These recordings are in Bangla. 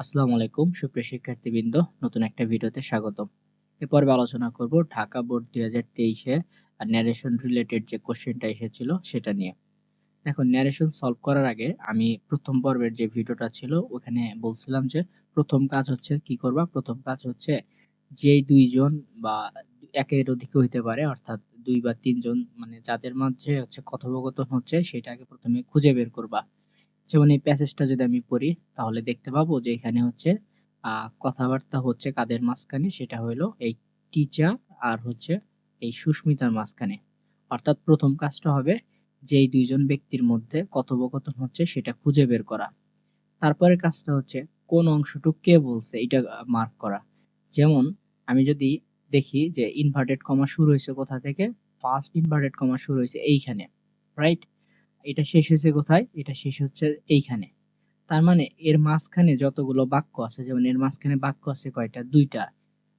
আসসালামু আলাইকুম, সুপ্রিয় শিক্ষার্থীবৃন্দ, নতুন একটা ভিডিওতে স্বাগতম। এ পর্বে আলোচনা করব ঢাকা বোর্ড দুই হাজার তেইশে ন্যারেশন রিলেটেড যে কোশ্চেনটা এসেছিল সেটা নিয়ে। দেখো ন্যারেশন সলভ করার আগে আমি প্রথম পর্বের যে ভিডিওটা ছিল, ওখানে বলছিলাম যে প্রথম কাজ হচ্ছে কি করবা? প্রথম কাজ হচ্ছে যেই দুইজন বা একের অধিক হইতে পারে, অর্থাৎ দুই বা তিনজন মানে যাদের মাঝে হচ্ছে কথোপকথন হচ্ছে, সেটাকে প্রথমে খুঁজে বের করবা। যেমন এই প্যাসেজটা যদি আমি পড়ি, তাহলে দেখতে পাবো যে এখানে হচ্ছে কথাবার্তা হচ্ছে কাদের মাঝখানে, সেটা হলো এই টিচার আর হচ্ছে এই সুস্মিতার মাঝখানে। অর্থাৎ প্রথম কাজটা হবে যে এই দুইজন ব্যক্তির মধ্যে কথোপকথন হচ্ছে, সেটা খুঁজে বের করা। তারপরে কাজটা হচ্ছে কোন অংশটুকু কে বলছে, এটা মার্ক করা। যেমন আমি যদি দেখি যে ইনভার্টেড কমা শুরু হয়েছে কোথা থেকে ফার্স্ট ইনভার্টেড কমা শুরু হয়েছে এইখানে রাইট এটা শেষ হয়েছে কোথায়? এটা শেষ হচ্ছে এইখানে। তার মানে এর মাঝখানে যতগুলো বাক্য আছে, যেমন এর মাঝখানে বাক্য আছে কয়টা? দুইটা।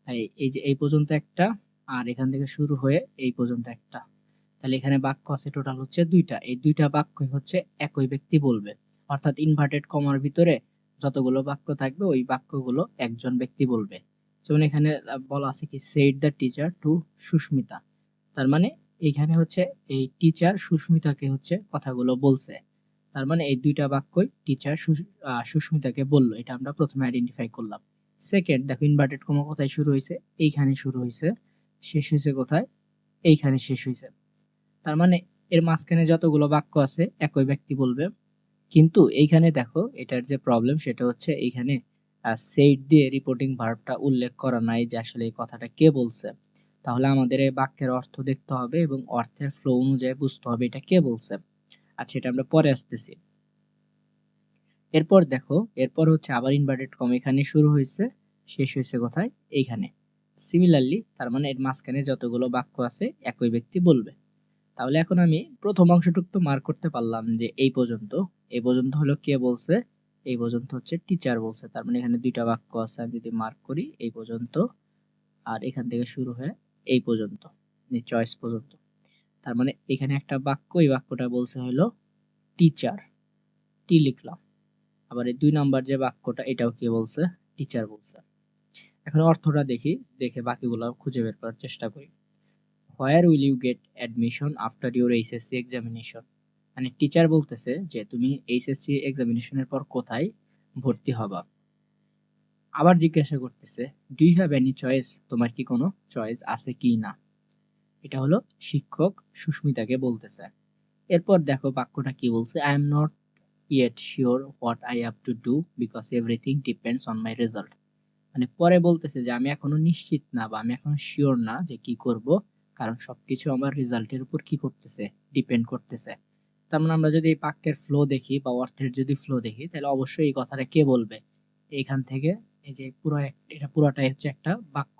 এই- যে এই পর্যন্ত একটা, আর এখান থেকে শুরু হয়ে এই পর্যন্ত একটা। তাহলে এখানে বাক্য আছে টোটাল হচ্ছে দুইটা। এই দুইটা বাক্য হচ্ছে একই ব্যক্তি বলবে। অর্থাৎ ইনভার্টেড কমার ভিতরে যতগুলো বাক্য থাকবে, ওই বাক্যগুলো একজন ব্যক্তি বলবে। যেমন এখানে বলা আছে কি said the teacher to Susmita. তার মানে এখানে হচ্ছে এই টিচার সুস্মিতাকে হচ্ছে কথাগুলো বলছে। তার মানে এই দুইটা বাক্যই টিচার সুস্মিতাকে বলল, এটা আমরা প্রথমে আইডেন্টিফাই করলাম। সেকেন্ড দেখো ইনভার্টেড কমা কোথায় শুরু হয়েছে? এইখানে শুরু হয়েছে। শেষ হয়েছে কোথায়? এইখানে শেষ হয়েছে। তার মানে এর মাঝখানে যতগুলো বাক্য আছে, একই ব্যক্তি বলবে। কিন্তু এইখানে দেখো, এটার যে প্রবলেম সেটা হচ্ছে এইখানে সেট দিয়ে রিপোর্টিং ভার্বটা উল্লেখ করা নাই যে আসলে এই কথাটা কে বলছে। তাহলে আমাদের এই বাক্যের অর্থ দেখতে হবে এবং অর্থের ফ্লো অনুযায়ী বুঝতে হবে এটা কে বলছে। আচ্ছা এটা আমরা পরে আসতেছি। এরপর দেখো, এরপর হচ্ছে আবার ইনভার্টেড কম এখানে শুরু হয়েছে, শেষ হয়েছে কোথায়? এইখানে। সিমিলারলি তার মানে এর মাঝখানে যতগুলো বাক্য আছে, একই ব্যক্তি বলবে। তাহলে এখন আমি প্রথম অংশটুকু তো মার্ক করতে পারলাম যে এই পর্যন্ত এই পর্যন্ত হলো কে বলছে? এই পর্যন্ত হচ্ছে টিচার বলছে। তার মানে এখানে দুইটা বাক্য আছে, আমি যদি মার্ক করি, এই পর্যন্ত, আর এখান থেকে শুরু হয়ে এই পর্যন্ত চয়েস পর্যন্ত। তার মানে এখানে একটা বাক্য, এই বাক্যটা বলছে হলো টিচার টি লিখলাম। আবার এই দুই নাম্বার যে বাক্যটা, এটাও কি বলছে? টিচার বলছে। এখন অর্থটা দেখি, দেখে বাকিগুলো খুঁজে বের করার চেষ্টা করি। Where will you get admission after your HSC examination মানে টিচার বলতেছে যে, তুমি এইচএসসি এক্সামিনেশনের পর কোথায় ভর্তি হবা? আবার জিজ্ঞাসা করতেছে do you have any choice তোমার কি কোনো চয়েস আছে কি না? এটা হলো শিক্ষক সুস্মিতাকে বলতেছে। এরপর দেখো বাক্যটা কি বলছে I am not yet sure what I have to do because everything depends on my result মানে পরে বলতেছে যে, আমি এখনও নিশ্চিত না বা আমি এখনও শিওর না যে কি করব, কারণ সবকিছু আমার রেজাল্টের উপর কি করতেছে ডিপেন্ড করতেছে। তার মানে আমরা যদি বাক্যের ফ্লো দেখি বা অর্থের যদি ফ্লো দেখি, তাহলে অবশ্যই এই কথাটা কে বলবে? এখান থেকে এই যে পুরো এটা পুরোটাই হচ্ছে একটা বাক্য।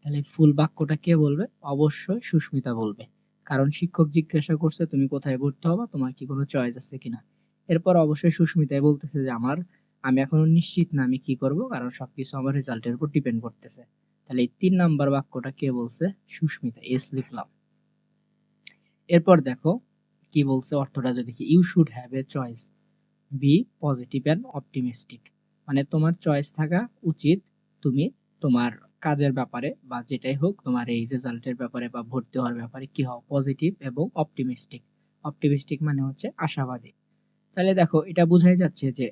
তাহলে ফুল বাক্যটা কে বলবে? অবশ্যই সুস্মিতা বলবে। কারণ শিক্ষক জিজ্ঞাসা করছে, তুমি কোথায় ভর্তি হবা? তোমার কি কোনো চয়েস আছে কিনা? এরপর অবশ্যই সুস্মিতাই বলতেছে যে, আমার, আমি এখনও নিশ্চিত না আমি কি করব, কারণ সবকিছু আমার রেজাল্টের উপর ডিপেন্ড করতেছে। তাহলে এই তিন নাম্বার বাক্যটা কে বলছে? সুস্মিতা এস লিখলাম। এরপর দেখো, কি বলছে অর্থটা যদি you should have a choice be positive and optimistic মানে তোমার চয়েস থাকা উচিত। তুমি তোমার কাজের ব্যাপারে বা যেটাই হোক তোমার এই রেজাল্টের ব্যাপারে বা ভর্তি হওয়ার ব্যাপারে কি হও পজিটিভ এবং অপটিমিস্টিক অপটিমিস্টিক মানে হচ্ছে আশাবাদী। তাহলে দেখো, এটা বোঝাই যাচ্ছে যে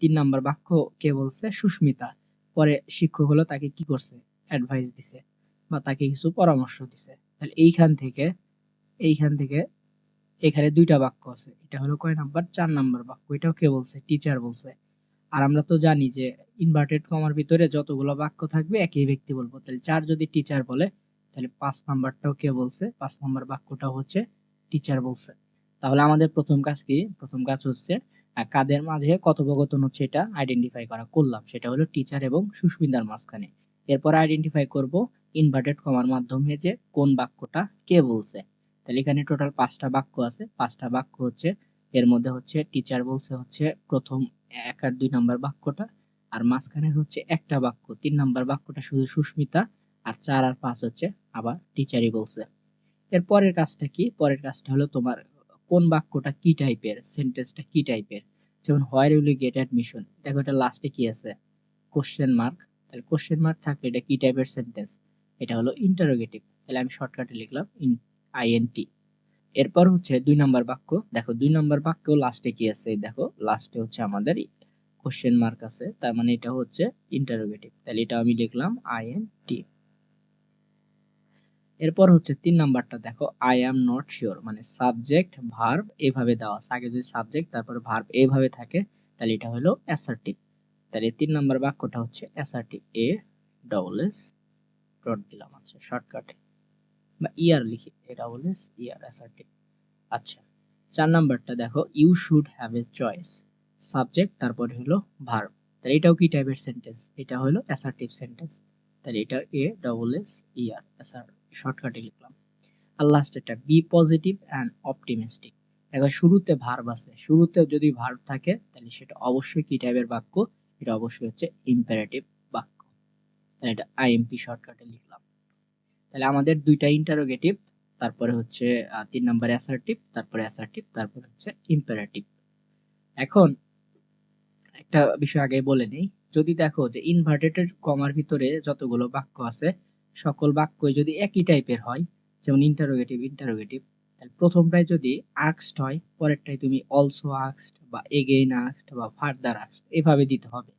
তিন নাম্বার বাক্য কে বলছে? সুস্মিতা। পরে শিক্ষক হলো তাকে কি করছে? অ্যাডভাইস দিছে বা তাকে কিছু পরামর্শ দিছে। তাহলে এইখান থেকে এইখান থেকে এখানে দুইটা বাক্য আছে। এটা হলো কয় নাম্বার? চার নাম্বার বাক্য। এটাও কে বলছে? টিচার বলছে। আর আমরা তো জানি যে ইনভার্টেড কমার ভিতরে যতগুলো বাক্য থাকবে একই ব্যক্তি বলব। তাহলে চার যদি টিচার বলে, তাহলে পাঁচ নাম্বারটাও কে বলছে? পাঁচ নাম্বার বাক্যটাও হচ্ছে টিচার বলছে। তাহলে আমাদের প্রথম কাজ কি? প্রথম কাজ হচ্ছে কাদের মাঝে কথোপকথন হচ্ছে এটা আইডেন্টিফাই করা। করলাম, সেটা হলো টিচার এবং সুস্মিতার মাঝখানে। এরপর আইডেন্টিফাই করব ইনভার্টেড কমার মাধ্যমে যে কোন বাক্যটা কে বলছে। তাহলে এখানে টোটাল পাঁচটা বাক্য আছে। পাঁচটা বাক্য হচ্ছে এর মধ্যে হচ্ছে টিচার বলছে হচ্ছে প্রথম এক আর দুই নাম্বার বাক্যটা, আর মাঝখানে হচ্ছে একটা বাক্য, তিন নাম্বার বাক্যটা শুধু সুস্মিতা, আর চার আর পাঁচ হচ্ছে আবার টিচারই বলছে। এর পরের কাজটা কি? পরের কাজটা হলো তোমার কোন বাক্যটা কি টাইপের সেন্টেন্সটা কি টাইপের যেমন where will you get admission দেখো এটা লাস্টে কি আছে? কোশ্চেন মার্ক তাহলে কোশ্চেন মার্ক থাকলে এটা কি টাইপের সেন্টেন্স এটা হলো ইন্টারোগেটিভ তাহলে আমি শর্টকাটে লিখলাম ইন আইএনটি এরপর হচ্ছে দুই নম্বর বাক্য। দেখো, দুই নম্বর বাক্য লাস্টে কি আছে? দেখো লাস্টে হচ্ছে আমাদের কোশ্চেন মার্ক আছে। তার মানে এটা হচ্ছে ইন্টারোগেটিভ তাহলে এটা আমি লিখলাম আই এন টি এরপর হচ্ছে তিন নাম্বারটা, দেখো আই অ্যাম নট শিওর মানে সাবজেক্ট ভার্ব এভাবে দেওয়া আছে। আগে যদি সাবজেক্ট তারপর ভার্ব এভাবে থাকে, তাহলে এটা হলো অ্যাসার্টিভ তাহলে তিন নাম্বার বাক্যটা হচ্ছে assertive A double S dot দিলাম আচ্ছা শর্টকাটে বা ইয়ার লিখি এ ডবল ইয়ার অ্যাসার্টিভ আচ্ছা চার নাম্বারটা দেখো you should have a choice subject তারপরে হলো ভার্ব তাহলে এটাও কি টাইপের সেন্টেন্স এটা হলো অ্যাসার্টিভ সেন্টেন্স তাহলে এটা এ ডবল এস ইয়ার অ্যাসার শর্টকাটে লিখলাম। আর লাস্টেরটা বি পজিটিভ অ্যান্ড অপটিমিস্টিক এখন শুরুতে ভার্ব আছে। শুরুতে যদি ভার্ব থাকে, তাহলে সেটা অবশ্যই কি টাইপের বাক্য? এটা অবশ্যই হচ্ছে ইম্পারেটিভ বাক্য। তাহলে এটা আইএমপি শর্টকাটে লিখলাম। তাহলে আমাদের দুইটা ইন্টারোগেটিভ তারপরে হচ্ছে তিন নম্বর অ্যাসার্টিভ তারপরে অ্যাসার্টিভ তারপরে হচ্ছে ইম্পারেটিভ এখন একটা বিষয় আগে বলে নেই। যদি দেখো যে ইনভার্টেড কমার ভিতরে যতগুলো বাক্য আছে, সকল বাক্যই যদি একই টাইপের হয়, যেমন ইন্টারোগেটিভ ইন্টারোগেটিভ তাহলে প্রথমটাই যদি আক্সড হয় পরেরটাই তুমি অলসো আক্সড বা এগেইন আক্সড বা ফার্দার আক্সড এভাবে দিতে হবে।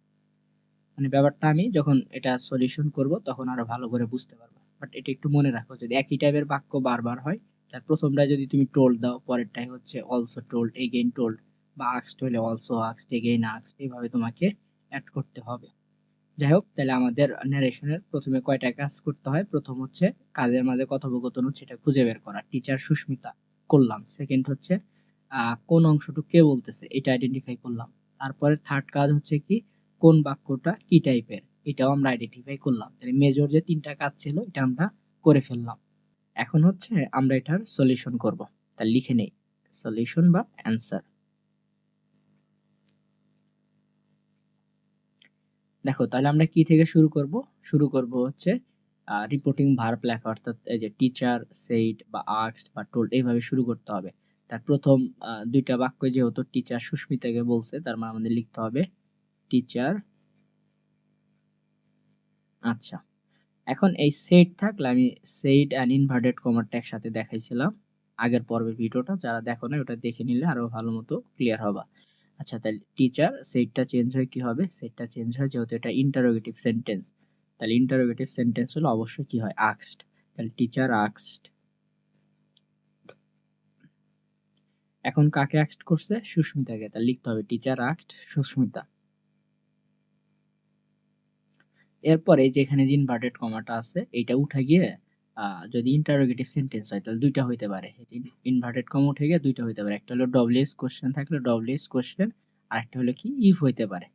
মানে ব্যাপারটা আমি যখন এটা সলিউশন করব, তখন আরও ভালো করে বুঝতে পারব। বাট এটা একটু মনে রাখো, যদি একই টাইপের বাক্য বারবার হয়, তার প্রথমটায় যদি তুমি টোল্ড দাও পরেরটাই হচ্ছে অলসো টোল্ড এগেইন টোল্ড বা আক্সড হলে অলসো আক্সড এগেইন আক্সড এইভাবে তোমাকে অ্যাড করতে হবে। যাই হোক, তাহলে আমাদের ন্যারেশনের প্রথমে কয়টা কাজ করতে হয়? প্রথম হচ্ছে কাজের মাঝে কথোপকথন হচ্ছে এটা খুঁজে বের করা। টিচার সুস্মিতা করলাম। সেকেন্ড হচ্ছে কোন অংশটুকু কে বলতেছে, এটা আইডেন্টিফাই করলাম। তারপরে থার্ড কাজ হচ্ছে কি, কোন বাক্যটা কি টাইপের এটাও আমরা আইডেন্টিফাই করলাম। তাহলে মেজর যে তিনটা কাজ ছিল, এটা আমরা করে ফেললাম। এখন হচ্ছে আমরা এটার সলিউশন করব। তা লিখে নেই। সলিউশন বা অ্যান্সার দেখো, তাহলে আমরা কি থেকে শুরু করব? শুরু করব হচ্ছে রিপোর্টিং ভার্ব লেখা, অর্থাৎ এই যে টিচার সেইড বা আক্সড বা টোল্ড এইভাবে শুরু করতে হবে। তার প্রথম দুইটা বাক্য যেহেতু টিচার সুস্মিতাকে বলছে, তার মানে আমাদের লিখতে হবে টিচার আচ্ছা। এখন এই সেট থাকলে আমি সেট অ্যান্ড ইনভার্টেড কমারটা একসাথে দেখাইছিলাম আগের পর্বের ভিডিওটা, যারা দেখো না ওটা দেখে নিলে আরও ভালো মতো ক্লিয়ার হবা। আচ্ছা তাহলে টিচার সেটটা চেঞ্জ হয় কি হবে? সেটটা চেঞ্জ হয় যেহেতু এটা ইন্টারোগেটিভ সেন্টেন্স তাহলে ইন্টারোগেটিভ সেন্টেন্স হলো অবশ্যই কি হয়? আক্সড তাহলে টিচার আক্সড এখন কাকে আক্সড করছে? সুস্মিতাকে। তাহলে লিখতে হবে টিচার আক্সড সুস্মিতা। এরপরে যেখানে যে ইনভার্টেড কমাটা আছে এটা উঠে গিয়ে যদি ইন্টারোগেটিভ সেন্টেন্স হয়, তাহলে দুইটা হইতে পারে। ইনভার্টেড কমা উঠে গিয়ে দুইটা হইতে পারে। একটা হলো ডব্লিউএস কোশ্চেন থাকলে ডব্লিউএস কোশ্চেন আর একটা হলো কি ইফ হইতে পারে।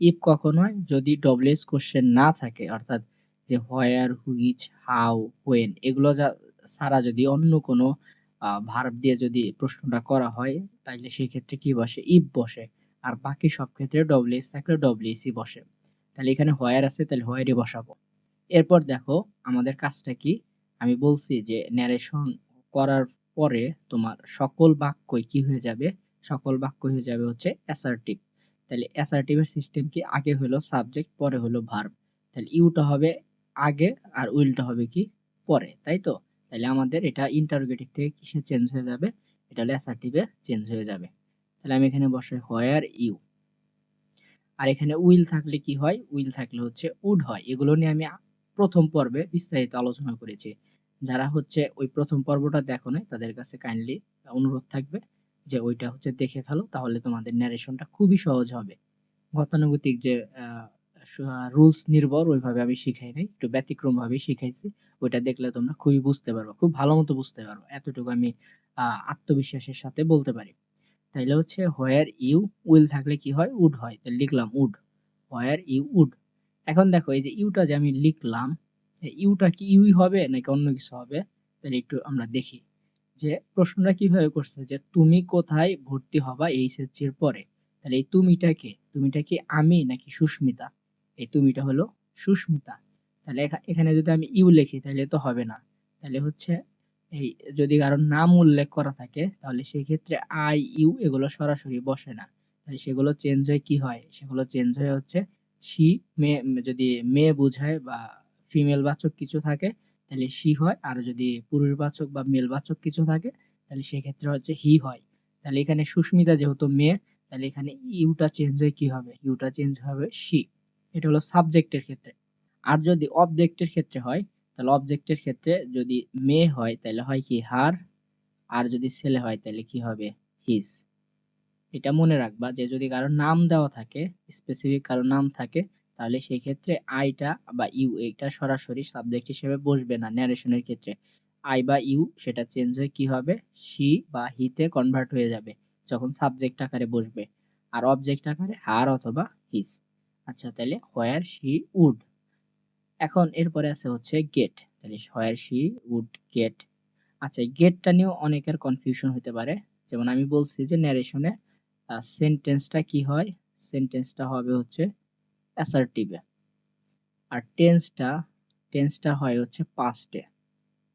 ইফ কখন হয়? যদি ডব্লিউএস কোশ্চেন না থাকে, অর্থাৎ যে হোয়ার হুইচ হাউ হোয়েন এগুলো যা, ছাড়া যদি অন্য কোনো ভার্ব দিয়ে যদি প্রশ্নটা করা হয় তাহলে সেই ক্ষেত্রে কি বসে? ইফ বসে। আর বাকি সব ক্ষেত্রে ডব্লিউএস থাকলে ডব্লিউএসই বসে। তাহলে এখানে হোয়ার আছে, তাহলে হোয়ারই বসাবো। এরপর দেখো আমাদের কাজটা কি? আমি বলছি যে ন্যারেশন করার পরে তোমার সকল বাক্যই কি হয়ে যাবে? সকল বাক্য হয়ে যাবে হচ্ছে অ্যাসার্টিভ তাহলে অ্যাসার্টিভের সিস্টেম কি? আগে হলো সাবজেক্ট পরে হলো ভার্ব তাহলে ইউটা হবে আগে আর উইলটা হবে কি? পরে, তাই তো? তাহলে আমাদের এটা ইন্টারোগেটিভ থেকে কিসে চেঞ্জ হয়ে যাবে? এটা হলো অ্যাসার্টিভে চেঞ্জ হয়ে যাবে। তাহলে আমি এখানে বসাই হোয়ার ইউ আর এখানে উইল থাকলে কি হয়? উইল থাকলে হচ্ছে উড হয়। এগুলো নিয়ে আমি প্রথম পর্বে বিস্তারিত আলোচনা করেছি। যারা হচ্ছে ওই প্রথম পর্বটা দেখো নাই, তাদের কাছে কাইন্ডলি অনুরোধ থাকবে যে ওইটা হচ্ছে দেখে ফেলো, তাহলে তোমাদের ন্যারেশনটা খুবই সহজ হবে। গতানুগতিক যে রুলস নির্ভর, ওইভাবে আমি শিখাই নাই, একটু ব্যতিক্রম ভাবে শিখাইছি। ওইটা দেখলে তোমরা খুবই বুঝতে পারবে, খুব ভালো মতো বুঝতে পারবে। এতটুকু আমি আত্মবিশ্বাসের সাথে বলতে পারি। তাইলে হচ্ছে হোয়ার ইউ উইল থাকলে কি হয়? উড হয়। তাহলে লিখলাম উড হোয়ার ইউ উড এখন দেখো, এই যে ইউটা যে আমি লিখলাম ইউটা কি ইউই হবে নাকি অন্য কিছু হবে? তাহলে একটু আমরা দেখি যে প্রশ্নটা কীভাবে করছে যে তুমি কোথায় ভর্তি হবা এইচএসসি এর পরে? তাহলে এই তুমিটাকে তুমিটা কি আমি নাকি সুস্মিতা? এই তুমিটা হলো সুস্মিতা। তাহলে এখা- এখানে যদি আমি ইউ লিখি তাহলে তো হবে না। তাহলে হচ্ছে এই যদি কারোর নাম উল্লেখ করা থাকে, তাহলে সেই ক্ষেত্রে আই, ইউ এগুলো সরাসরি বসে না। তাহলে সেগুলো চেঞ্জ হয় কি হয়? সেগুলো চেঞ্জ হয়ে হচ্ছে শি মেয়ে যদি মেয়ে বোঝায় বা ফিমেল বাচক কিছু থাকে, তাহলে শি হয়। আর যদি পুরুষ বাচক বা মেল বাচক কিছু থাকে, তাহলে সেক্ষেত্রে হচ্ছে হি হয়। তাহলে এখানে সুস্মিতা যেহেতু মেয়ে, তাহলে এখানে ইউটা চেঞ্জ হয়ে কি হবে? ইউটা চেঞ্জ হবে শি এটা হলো সাবজেক্টের ক্ষেত্রে। আর যদি অবজেক্টের ক্ষেত্রে হয় তাহলে অবজেক্টের ক্ষেত্রে যদি মেয়ে হয়, তাহলে হয় কি হার আর যদি ছেলে হয়, তাহলে কি হবে? হিজ এটা মনে রাখবা যে যদি কারও নাম দেওয়া থাকে স্পেসিফিক কারও নাম থাকে, তাহলে সেই ক্ষেত্রে আইটা বা ইউ এটা সরাসরি সাবজেক্ট হিসেবে বসবে না ন্যারেশনের ক্ষেত্রে। আই বা ইউ সেটা চেঞ্জ হয়ে কি হবে? সি বা হিতে কনভার্ট হয়ে যাবে যখন সাবজেক্ট আকারে বসবে। আর অবজেক্ট আকারে হার অথবা হিস আচ্ছা তাহলে হোয়ার শি উড এখন এরপরে আছে হচ্ছে গেট তাহলে হোয়ার শি উড গেট আচ্ছা গেটটা নিয়েও অনেকের কনফিউশন হতে পারে। যেমন আমি বলছি যে ন্যারেশনে সেন্টেন্সটা কি হয়? সেন্টেন্সটা হবে হচ্ছে অ্যাসার্টিভে আর টেন্সটা টেন্সটা হয় হচ্ছে পাস্টে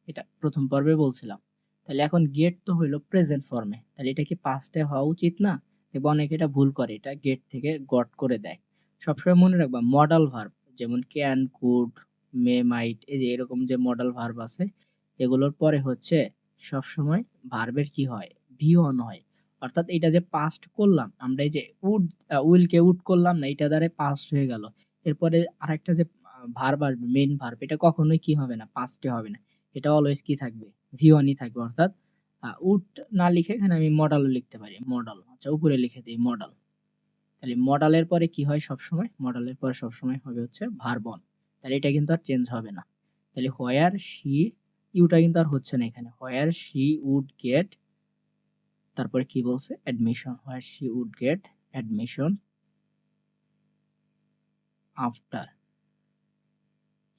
এটা প্রথম পর্বে বলছিলাম। তাহলে এখন গেট তো হইল প্রেজেন্ট ফর্মে তাহলে এটা কি পাস্টে হওয়া উচিত না? এবং অনেকে এটা ভুল করে। এটা গেট থেকে গট করে দেয়। সবসময় মনে রাখবা মডাল ভার্ব যেমন ক্যান কুড মে মাইট এই যে এরকম যে মডাল ভার্ব আছে, এগুলোর পরে হচ্ছে সবসময় ভার্বের কি হয়? ভি অন হয়। অর্থাৎ এটা যে পাস্ট করলাম, আমরা এই যে উড উইলকে উড করলাম না এটা দ্বারা পাস্ট হয়ে গেল। এরপরে আরেকটা যে ভার্ব আসবে মেইন ভার্ব এটা কখনোই কি হবে না পাস্টে হবে না। এটা অলওয়েজ কি থাকবে? ভি অনই থাকবে। অর্থাৎ উড না লিখে এখানে আমি মডালও লিখতে পারি মডেল আচ্ছা উপরে লিখে দিই মডাল তাহলে মডালের পরে কি হয় সবসময়? মডালের পরে সবসময় হবে হচ্ছে ভার্বন। তাহলে এটা কিন্তু আর চেঞ্জ হবে না। তাহলে হোয়ার শি ইউটা কিন্তু আর হচ্ছে না এখানে। হোয়ার শি উড গেট তারপরে কি বলছে? Admission where she would get admission after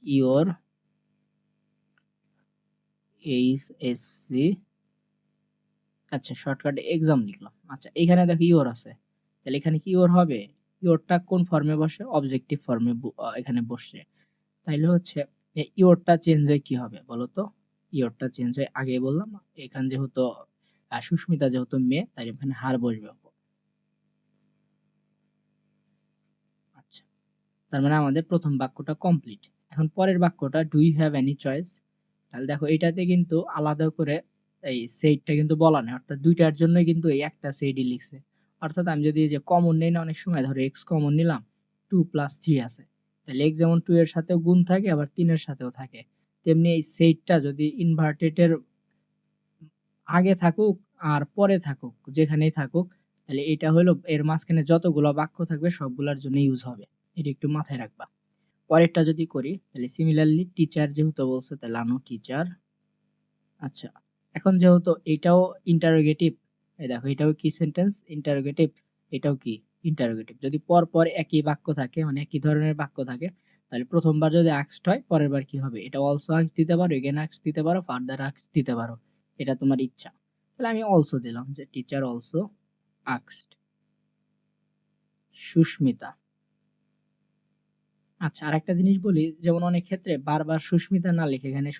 your H S C আচ্ছা শর্টকাটে এক্সাম লিখলাম। আচ্ছা এখানে দেখো ইওর আছে। তাহলে এখানে কি ইওর হবে? ইওরটা কোন ফর্মে বসে? অবজেক্টিভ ফর্মে এখানে বসছে। তাইলে হচ্ছে ইওরটা চেঞ্জ হয়ে কি হবে বলো তো ইওরটা চেঞ্জ হয়ে, আগে বললাম, এখানে যেহেতু সুস্মিতা যেহেতু মেয়ে, তাই এখানে হার বসবে আচ্ছা তার মানে আমাদের প্রথম বাক্যটা কমপ্লিট এখন পরের বাক্যটা do you have any choice তাহলে দেখো এটাতে কিন্তু আলাদা করে, এই সেইডটা কিন্তু বলা নেই। অর্থাৎ দুইটার জন্যই কিন্তু এই একটা সেইডই লিখছে। অর্থাৎ আমি যদি যে কমন নেই না, অনেক সময় ধরো এক্স কমন নিলাম টু প্লাস থ্রি আছে। তাহলে এক্স যেমন টু এর সাথেও গুণ থাকে, আবার তিনের সাথেও থাকে। তেমনি এই সেইটটা যদি ইনভার্টেডের আগে থাকুক আর পরে থাকুক, যেখানেই থাকুক, তাহলে এটা হলো এর মাঝখানে যতগুলো বাক্য থাকবে সবগুলোর জন্য ইউজ হবে। এটা একটু মাথায় রাখবা। পরেরটা যদি করি, তাহলে সিমিলারলি টিচার যেহেতু বলছে, তাহলে আনো টিচার আচ্ছা এখন যেহেতু এটাও ইন্টারোগেটিভ এই দেখো, এটাও কি সেন্টেন্স ইন্টারোগেটিভ এটাও কি? ইন্টারোগেটিভ যদি পর পর একই বাক্য থাকে মানে একই ধরনের বাক্য থাকে, তাহলে প্রথমবার যদি আক্সড হয় পরের বার কি হবে? এটা অলসো আক্স দিতে পারো এগেন আক্স দিতে পারো ফার্দার আক্স দিতে পারো। এটা তোমার ইচ্ছা। তাহলে আমি অলসো দিলাম যে টিচার অলসো আক্সড সুস্মিতা। আচ্ছা আর একটা জিনিস বলি, যেমন অনেক ক্ষেত্রে বারবার সুস্মিতা না লিখে, এখানে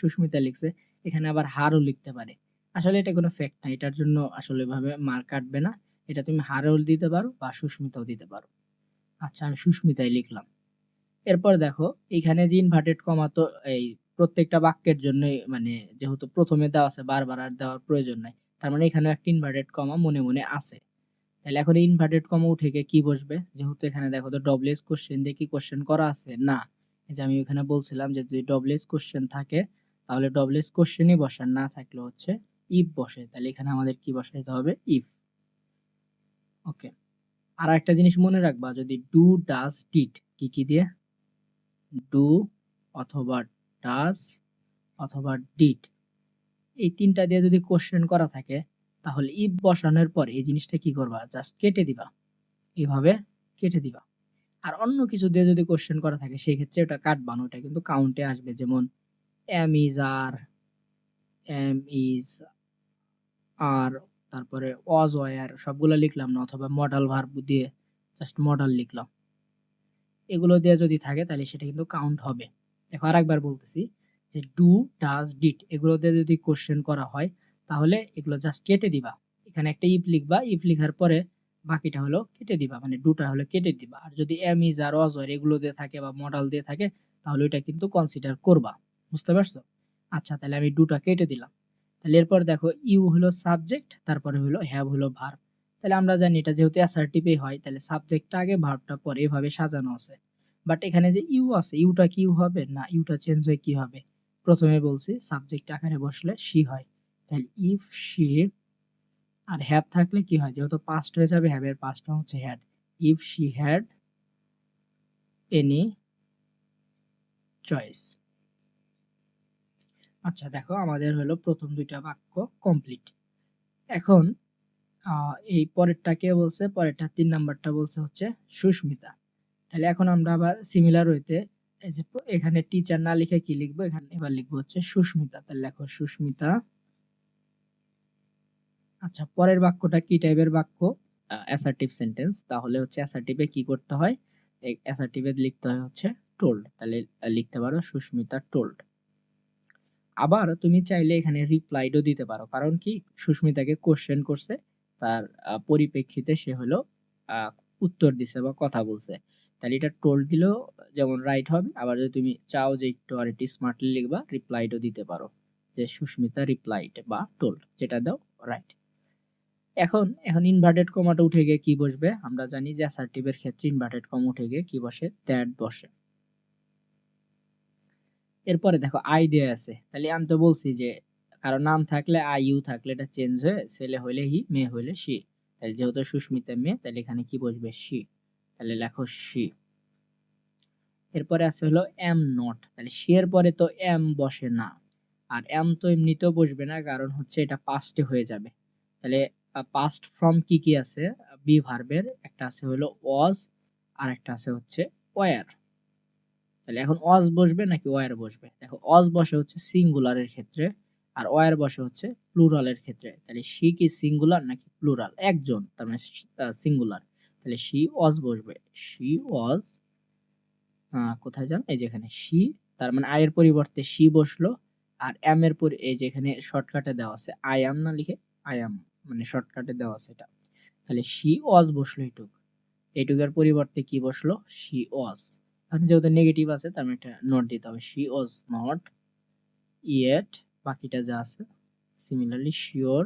সুস্মিতা লিখছে, এখানে আবার হারও লিখতে পারে। আসলে এটা কোনো ফ্যাক্ট না। এটার জন্য আসলে ভাবে মার কাটবে না। এটা তুমি হারও দিতে পারো বা সুস্মিতাও দিতে পারো। আচ্ছা আমি সুস্মিতাই লিখলাম। এরপর দেখো, এখানে যে ইনভার্টেড কমা তো এই প্রত্যেকটা বাক্যের জন্য মানে যেহেতু প্রথমে দেওয়া আছে, বারবার আর দেওয়ার প্রয়োজন নাই। তার মানে এখানেও একটা ইনভার্টেড কমা মনে মনে আছে। তাহলে এখন ইনভার্টেড কমা উঠে গিয়ে কি বসবে? যেহেতু এখানে দেখো তো ডবলেস কোশ্চেন দিয়ে কি কোশ্চেন করা আছে? না। এই যে আমি ওখানে বলছিলাম যে যদি ডবলেস কোশ্চেন থাকে, তাহলে ডবলেস কোশ্চেনই বসার না থাকলে হচ্ছে ইফ বসে, তাহলে এখানে আমাদের কি বসাইতে হবে? ইফ ওকে আর একটা জিনিস মনে রাখবা, যদি ডু ডাস ডিড কি কি দিয়ে? ডু অথবা ডাস অথবা ডিড এই তিনটা দিয়ে যদি কোশ্চেন করা থাকে, তাহলে ইফ বসানোর পর এই জিনিসটা কি করবা? জাস্ট কেটে দিবা। এইভাবে কেটে দিবা। আর অন্য কিছু দিয়ে যদি কোশ্চেন করা থাকে, সেই ক্ষেত্রে ওটা কাটবানো ওটা কিন্তু কাউন্টে আসবে। যেমন am is are am is are তারপরে ওয়াজ ওয়ার সবগুলো লিখলাম না, অথবা মডাল ভার্ব দিয়ে জাস্ট মডাল লিখলাম। এগুলো দিয়ে যদি থাকে তাহলে সেটা কিন্তু কাউন্ট হবে। দেখো আরেকবার বলতেছি যে ডু ডাজ ডিট এগুলো দিয়ে যদি কোশ্চেন করা হয়, তাহলে এগুলো জাস্ট কেটে দিবা। এখানে একটা ইফ লিখবা ইফ লিখার পরে বাকিটা হলো কেটে দিবা মানে ডুটা হলো কেটে দিবা। আর যদি এম ইজ আর অজ আর এগুলো দিয়ে থাকে বা মডেল দিয়ে থাকে, তাহলে ওইটা কিন্তু কনসিডার করবা। বুঝতে পারছ? আচ্ছা তাহলে আমি ডুটা কেটে দিলাম। তাহলে এরপর দেখো ইউ হলো সাবজেক্ট, তারপরে হলো হ্যাভ হলো ভার্ব। তাহলে আমরা জানি এটা যেহেতু অ্যাসার্টিভে হয়, তাহলে সাবজেক্টটা আগে ভার্বটা পরে এভাবে সাজানো আছে। বাট এখানে যে ইউ আছে, ইউটা কি হবে? না, ইউটা চেঞ্জ হয়ে কি হবে? প্রথমে বলছি সাবজেক্ট আকারে বসলে শি হয়। তাহলে ইফ শি আর হ্যাভ থাকলে কি হয়? যেহেতু পাস্ট হয়ে যাবে হ্যাভের পাস্টটা হচ্ছে had if she had any choice আচ্ছা দেখো আমাদের হলো প্রথম দুইটা বাক্য কমপ্লিট এখন এই পরেরটা কে বলছে, পরেরটা তিন নাম্বারটা বলছে হচ্ছে সুস্মিতা। তাহলে এখন আমরা আবার সিমিলার হইতে এই যে এখানে টিচার না লিখে কি লিখব? এখানে এবার লিখব হচ্ছে সুস্মিতা। তাহলে লেখো সুস্মিতা। আচ্ছা পরের বাক্যটা কি টাইপের বাক্য? অ্যাসার্টিভ সেন্টেন্স তাহলে হচ্ছে অ্যাসার্টিভে কি করতে হয়? অ্যাসার্টিভে লিখতে হয় হচ্ছে টোল্ড তাহলে লিখতে পারো সুস্মিতা টোল্ড আবার তুমি চাইলে এখানে রিপ্লাইডও দিতে পারো। কারণ কি? সুস্মিতাকে কোশ্চেন করছে, তার পরিপ্রেক্ষিতে সে হলো উত্তর দিছে বা কথা বলছে। তাহলে এটা টোল দিলেও যেমন রাইট হবে, আবার যদি তুমি চাও যে একটু আর একটু স্মার্টলি লিখবা রিপ্লাইডও দিতে পারো। যে সুস্মিতা রিপ্লাইড বা টোল যেটা দাও রাইট এখন এখন ইনভার্টেড কমাটা উঠে গিয়ে কি বসবে? আমরা জানি যে অ্যাসার্টিভের ক্ষেত্রে ইনভার্টেড কম উঠে গিয়ে কি বসে? দ্যাট বসে। এরপরে দেখো আই দেয়া আছে। তাহলে আমি তো বলছি যে, কারও নাম থাকলে আই ইউ থাকলে এটা চেঞ্জ হয়ে, ছেলে হইলে হি মেয়ে হইলে সি তাহলে যেহেতু সুস্মিতা মেয়ে, তাহলে এখানে কি বসবে? সি তাহলে লেখো সি এরপরে আছে হলো এম নট তাহলে সি এর পরে তো এম বসে না। আর এম তো এমনিতেও বসবে না, কারণ হচ্ছে এটা পাস্টে হয়ে যাবে। তাহলে পাস্ট ফর্ম কি কি আছে? বি ভার্বের একটা আছে হলো ওয়াজ আর একটা আছে হচ্ছে ওয়ার তাহলে এখন অজ বসবে নাকি ওয়ার বসবে? দেখো অজ বসে হচ্ছে সিঙ্গুলারের ক্ষেত্রে আর ওয়ার বসে হচ্ছে প্লুরালের ক্ষেত্রে। তাহলে শি কি সিঙ্গুলার নাকি প্লুরাল একজন, তার মানে সিঙ্গুলার তাহলে শি অজ বসবে। শি অজ কোথায় যান? এই যেখানে শি তার মানে আয়ের পরিবর্তে শি বসল আর এম এর পর, এই যেখানে শর্টকাটে দেওয়া আছে আই এম না লিখে আই এম মানে শর্টকাটে দেওয়া আছে এটা। তাহলে শি অজ বসল এইটুক। এইটুকের পরিবর্তে কি বসল? শি অজ এখন যেহেতু নেগেটিভ আছে, তার মানে একটা নোট দিতে হবে। শি ওয়াজ নট ইয়েট বাকিটা যা আছে সিমিলারলি শিওর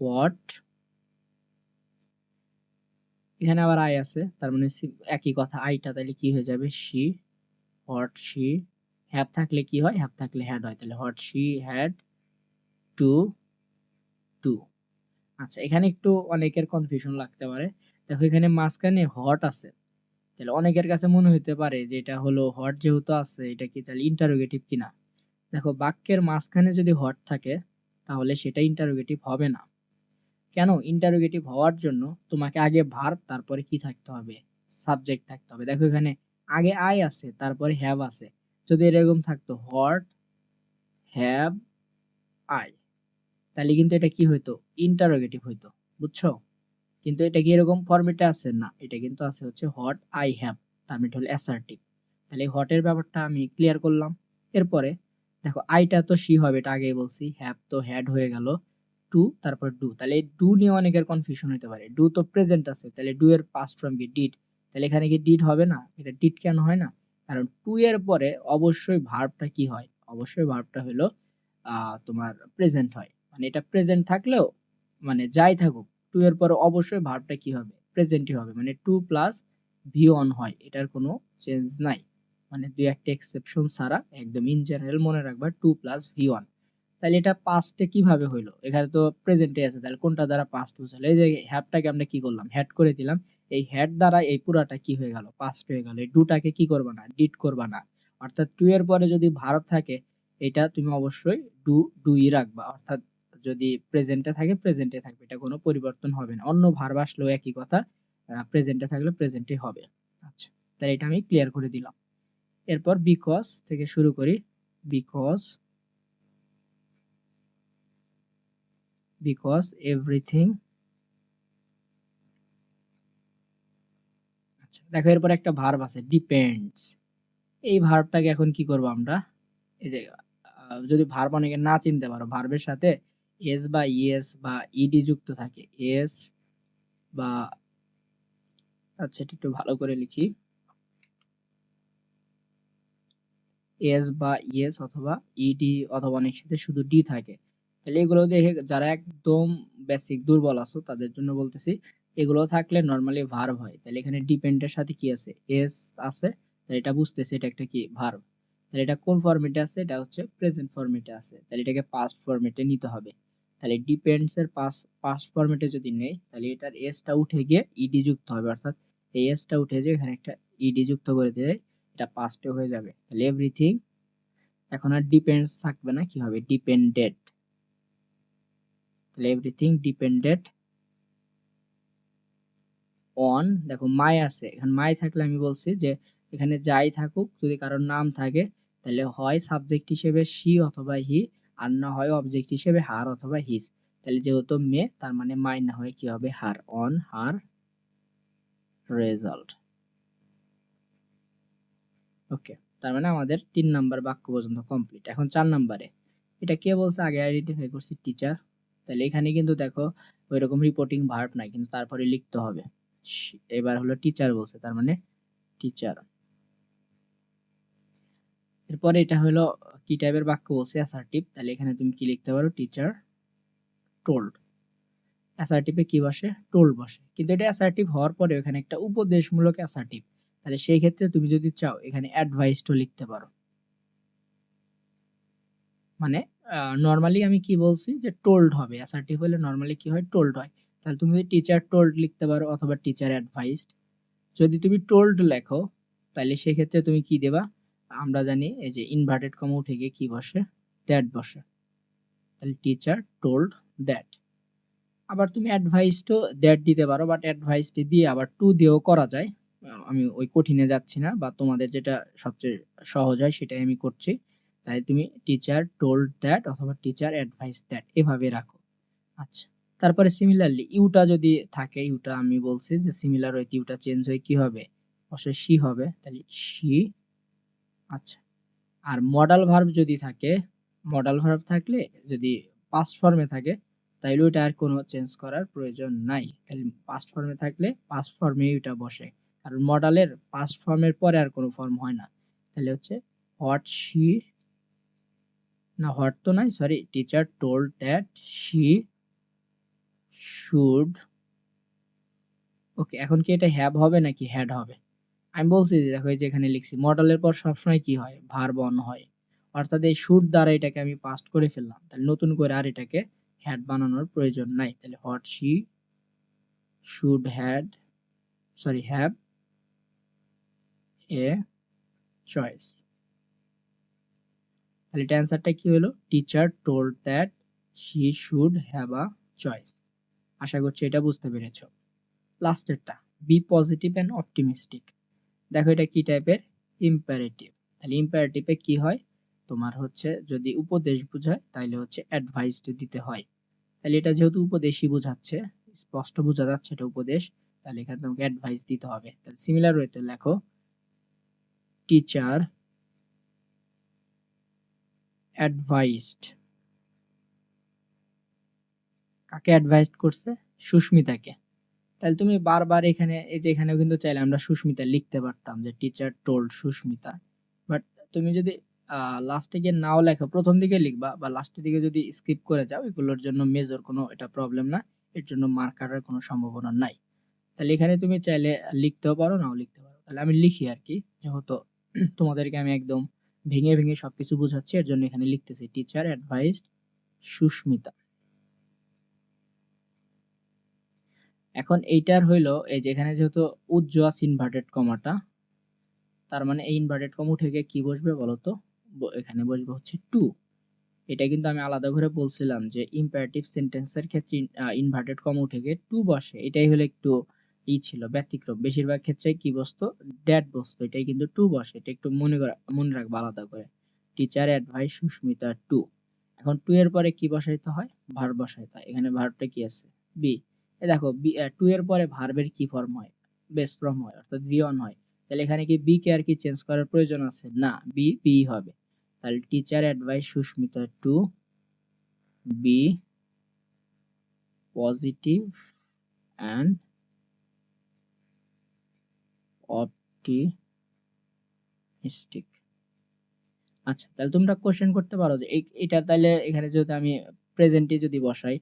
হোয়াট এখানে আবার আই আছে, তার মানে একই কথা আইটা তাহলে কি হয়ে যাবে? শি হোয়াট শি হ্যাভ থাকলে কি হয়? হ্যাভ থাকলে হ্যাড হয়। তাহলে what she had to to আচ্ছা এখানে একটু অনেকের কনফিউশন লাগতে পারে। দেখো এখানে মাঝখানে হট আছে। তাহলে অনেকের কাছে মনে হতে পারে যে এটা হলো হট যেহেতু আছে, এটা কি তাহলে ইন্টারোগেটিভ কিনা? দেখো, বাক্যের মাঝখানে যদি হট থাকে, তাহলে সেটা ইন্টারোগেটিভ হবে না। কেন? ইন্টারোগেটিভ হওয়ার জন্য তোমাকে আগে ভার্ব তারপরে কি থাকতে হবে? সাবজেক্ট থাকতে হবে। দেখো এখানে আগে আই আছে, তারপরে হ্যাভ আছে। যদি এরকম থাকতো হট হ্যাভ আই তাহলে কিন্তু এটা কি হইতো? ইন্টারোগেটিভ হইতো। বুঝছ? কিন্তু এটা কি এরকম ফরম্যাটে আছে? না, এটা কিন্তু আছে হচ্ছে হট আই হ্যাভ তার মানে হলো অ্যাসার্টিভ তাহলে হটের ব্যাপারটা আমি ক্লিয়ার করলাম। এরপরে দেখো আইটা তো সি হবে, এটা আগেই বলছি। হ্যাভ তো হ্যাড হয়ে গেল। টু তারপর ডু তাহলে এই ডু নিয়ে অনেকের কনফিউশন হতে পারে। ডু তো প্রেজেন্ট আছে, তাহলে ডু এর পাস্ট ফর্ম কি? ডিড তাহলে এখানে কি ডিড হবে না? এটা ডিড কেন হয় না? কারণ টু এর পরে অবশ্যই ভার্বটা কি হয়? অবশ্যই ভার্বটা হলো তোমার প্রেজেন্ট হয়। মানে এটা প্রেজেন্ট থাকলেও মানে যাই থাকুক টু এর পরে অবশ্যই ভার্বটা কি হবে? প্রেজেন্টই হবে। মানে টু প্লাস ভি অন হয়। এটার কোনো চেঞ্জ নাই। মানে দুই একটা এক্সেপশন ছাড়া একদম ইন জেনারেল মনে রাখবা টু প্লাস ভি ওয়ান তাহলে এটা পাস্টে কীভাবে হইল? এখানে তো প্রেজেন্টে আছে। তাহলে কোনটা দ্বারা পাস্ট বুঝালো এই যে হ্যাপটাকে আমরা কি করলাম? হ্যাড করে দিলাম। এই হ্যাড দ্বারা এই পুরাটা কি হয়ে গেল? পাস্ট হয়ে গেল। এই ডুটাকে কি করবা না? ডিট করবা না। অর্থাৎ টু এর পরে যদি ভার্ব থাকে, এটা তুমি অবশ্যই ডু ডুই রাখবা। অর্থাৎ যদি প্রেজেন্টে থাকে প্রেজেন্টে থাকবে। এটা কোনো পরিবর্তন হবে না। অন্য ভার্ব আসলেও একই কথা প্রেজেন্টে থাকলে প্রেজেন্টে হবে। আচ্ছা তাহলে এটা আমি ক্লিয়ার করে দিলাম। এরপর বিকজ থেকে শুরু করি। বিকজ বিকজ এভরিথিং আচ্ছা দেখো এরপর একটা ভার্ব আছে ডিপেন্ডস এই ভার্বটাকে এখন কি করব আমরা? এই যে যদি ভার্ব অনেকে না চিনতে পারো ভার্বের সাথে এস বা ইএস বা ইডি যুক্ত থাকে। এস বা আচ্ছা এটা একটু ভালো করে লিখি। এস বা ইএস অথবা ইডি অথবা অনেক সাথে শুধু ডি থাকে। তাহলে এগুলো দেখে যারা একদম বেসিক দুর্বল আছো, তাদের জন্য বলতেছি, এগুলো থাকলে নর্মালি ভার্ব হয়। তাহলে এখানে ডিপেন্ডের সাথে কি আছে? এস আছে, তাহলে এটা বুঝতেছে এটা একটা কি ভার্ব তাহলে এটা কোন ফরম্যাটে আছে? এটা হচ্ছে প্রেজেন্ট ফরম্যাটে আছে। তাহলে এটাকে পাস্ট ফরম্যাটে নিতে হবে। তাহলে ডিপেন্ডস এর পাস পাস্ট ফরম্যাটে যদি নেই, তাহলে এটার এসটা উঠে গিয়ে ইডি যুক্ত হবে। অর্থাৎ এই এসটা উঠে যে এখানে একটা ইডি যুক্ত করে দিলে এটা পাস্টে হয়ে যাবে। তাহলে এভরিথিং এখন আর ডিপেন্ডস থাকবে না, কি হবে? ডিপেন্ডেড তাহলে এভরিথিং ডিপেন্ডেড অন দেখো মাই আছে। এখন মাই থাকলে আমি বলছি যে এখানে যাই থাকুক, যদি কারোর নাম থাকে, তাহলে হয় সাবজেক্ট হিসেবে সি অথবা হি আর না হয় অবজেক্ট হিসেবে হার অথবা হিস তাহলে যেহেতু মে তার মানে মাই না হয় কি হবে? হার। On her. রেজাল্ট ওকে তার মানে আমাদের তিন নাম্বার বাক্য পর্যন্ত কমপ্লিট এখন চার নাম্বারে এটা কে বলছে? আগে আইডেন্টিফাই করছি টিচার তাহলে এখানে কিন্তু দেখো, ওইরকম রিপোর্টিং ভার্ব নাই, কিন্তু তারপরে লিখতে হবে। এবার হলো টিচার বলছে, তার মানে টিচার এরপরে এটা হলো, কি টাইপের বাক্য বলছে? অ্যাসার্টিভ তাহলে এখানে তুমি কি লিখতে পারো? টিচার টোল্ড অ্যাসার্টিভে কি বসে? টোল্ড বসে। কিন্তু এটা অ্যাসার্টিভ হওয়ার পরে এখানে একটা উপদেশমূলক অ্যাসার্টিভ তাহলে সেই ক্ষেত্রে তুমি যদি চাও, এখানে অ্যাডভাইসও লিখতে পারো। মানে নর্মালি আমি কি বলছি? যে টোল্ড হবে। অ্যাসার্টিভ হলে নর্মালি কি হয়? টোল্ড হয়। তাহলে তুমি যদি টিচার টোল্ড লিখতে পারো অথবা টিচার অ্যাডভাইসড যদি তুমি টোল্ড লেখো, তাহলে সেক্ষেত্রে তুমি কি দেবা? আমরা জানি এই যে ইনভার্টেড কমা উঠে গিয়ে কি বসে? দ্যাট বসে। তাহলে টিচার টোল্ড দ্যাট আবার তুমি অ্যাডভাইসও দ্যাট দিতে পারো বাট অ্যাডভাইসটি দিয়ে আবার টু দিয়েও করা যায়। আমি ওই কঠিনে যাচ্ছি না, বা তোমাদের যেটা সবচেয়ে সহজ হয় সেটাই আমি করছি। তাই তুমি টিচার টোল্ড দ্যাট অথবা টিচার অ্যাডভাইস দ্যাট এভাবে রাখো। আচ্ছা তারপরে সিমিলারলি ইউটা যদি থাকে, ইউটা আমি বলছি যে সিমিলার হয়ে ইউটা চেঞ্জ হয়ে কি হবে? অবশ্যই সি হবে। তাহলে সি আচ্ছা। আর মডাল ভার্ব যদি থাকে মডাল ভার্ব থাকলে যদি পাস্ট ফর্মে থাকে, তাইলে ওইটা আর কোনো চেঞ্জ করার প্রয়োজন নাই। তাহলে পাস্ট ফর্মে থাকলে পাস্ট ফর্মে ওইটা বসে। কারণ মডালের পাস্ট ফর্মের পরে আর কোনো ফর্ম হয় না। তাহলে হচ্ছে হোয়াট শি না হোয়াট তো নাই sorry teacher told that she should okay এখন কি এটা হ্যাব হবে নাকি হ্যাড হবে? আমি বলছি যে, দেখো যে এখানে লিখছি মডেলের পর সবসময় কি হয়? ভার বন হয়। অর্থাৎ এই শুড দ্বারা এটাকে আমি পাস্ট করে ফেললাম। তাহলে নতুন করে আর এটাকে হ্যাড বানানোর প্রয়োজন নাই। তাহলে what she should had sorry have a choice তাহলে এটা অ্যান্সারটা কি হলো? Teacher told that she should have a choice আশা করছি এটা বুঝতে পেরেছ। লাস্টেরটা বি পজিটিভ অ্যান্ড অপটিমিস্টিক দেখো এটা কি টাইপের ইম্পারেটিভ তাহলে ইম্পারেটিভে কি হয়? তোমার হচ্ছে যদি উপদেশ বোঝায় তাহলে হচ্ছে অ্যাডভাইস দিতে হয়। তাহলে এটা যেহেতু উপদেশই বোঝাচ্ছে, স্পষ্ট বোঝা যাচ্ছে এটা উপদেশ, তাহলে এখানে তোমাকে অ্যাডভাইস দিতে হবে। তাহলে সিমিলার ওয়েতে লেখো টিচার অ্যাডভাইসড কাকে অ্যাডভাইসড করছে? সুস্মিতাকে। তাহলে তুমি বারবার এখানে, এই যে এখানেও কিন্তু চাইলে আমরা সুস্মিতা লিখতে পারতাম যে টিচার টোল্ড সুস্মিতা। বাট তুমি যদি লাস্টে গিয়ে নাও লেখো, প্রথম দিকে লিখবা বা লাস্টের দিকে যদি স্কিপ করে যাও, এগুলোর জন্য মেজর কোনো এটা প্রবলেম না, এর জন্য মার্ক কাটার কোনো সম্ভাবনা নাই। তাহলে এখানে তুমি চাইলে লিখতেও পারো, নাও লিখতে পারো। তাহলে আমি লিখি আর কি, যেহেতু তোমাদেরকে আমি একদম ভেঙে ভেঙে সব কিছু বোঝাচ্ছি, এর জন্য এখানে লিখতেছি টিচার অ্যাডভাইসড সুস্মিতা। এখন এইটার হইল এই যেখানে যেহেতু উজ্জ্বল ইনভার্টেড কমাটা তার মানে এই ইনভার্টেড কম উঠে গিয়ে কি বসবে বলতো? ব- এখানে বসবে হচ্ছে টু এটা কিন্তু আমি আলাদা করে বলছিলাম যে ইম্পারেটিভ সেন্টেন্সের ক্ষেত্রে ইনভার্টেড কম উঠে গিয়ে টু বসে। এটাই হলো একটু ই ছিল, ব্যতিক্রম। বেশিরভাগ ক্ষেত্রে কি বসতো? দ্যাট বসতো। এটাই কিন্তু টু বসে। এটা একটু মনে করা, মনে রাখব আলাদা করে। টিচার অ্যাডভাইস সুস্মিতা টু এখন টু এর পরে কি বসাইতে হয়? ভার্ব বসাইতে হয়। এখানে ভার্বটা কি আছে? বি এ দেখো টু এর পরে ভার্বের কি ফর্ম হয়? বেস ফর্ম হয়, অর্থাৎ বি অন হয়। তাহলে এখানে কি বি কে আর কি চেঞ্জ করার প্রয়োজন আছে? না বি বি হবে। তাহলে teacher advice Susmita to be positive and optimistic আচ্ছা তাহলে তোমরা কোশ্চেন করতে পারো যে এটা তাহলে এখানে যদি আমি প্রেজেন্টে যদি বসাই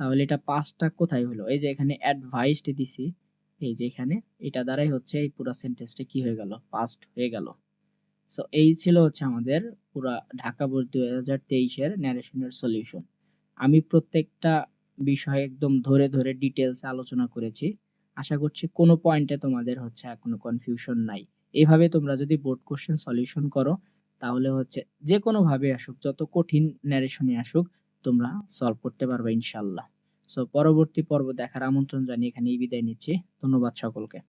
তাহলে এটা পাঁচটা কোথায় হলো? এই যে এখানে অ্যাডভাইসড দিছি, এই যে এখানে, এটা দ্বারাই হচ্ছে এই পুরো সেন্টেন্সটা কি হয়ে গেল? পাস্ট হয়ে গেল। সো এই ছিল হচ্ছে আমাদের পুরা ঢাকা বোর্ড দুই হাজার তেইশের ন্যারেশনের সলিউশন আমি প্রত্যেকটা বিষয় একদম ধরে ধরে ডিটেলস আলোচনা করেছি। আশা করছি কোনো পয়েন্টে তোমাদের হচ্ছে কোনো কনফিউশন নাই। এইভাবে তোমরা যদি বোর্ড কোশ্চেন সলিউশন করো, তাহলে হচ্ছে যে কোনোভাবে আসুক, যত কঠিন ন্যারেশনে আসুক তোমরা সলভ করতে পারবে ইনশাল্লাহ সো পরবর্তী পর্ব দেখার আমন্ত্রণ জানিয়ে এখানেই বিদায় নিচ্ছি। ধন্যবাদ সকলকে।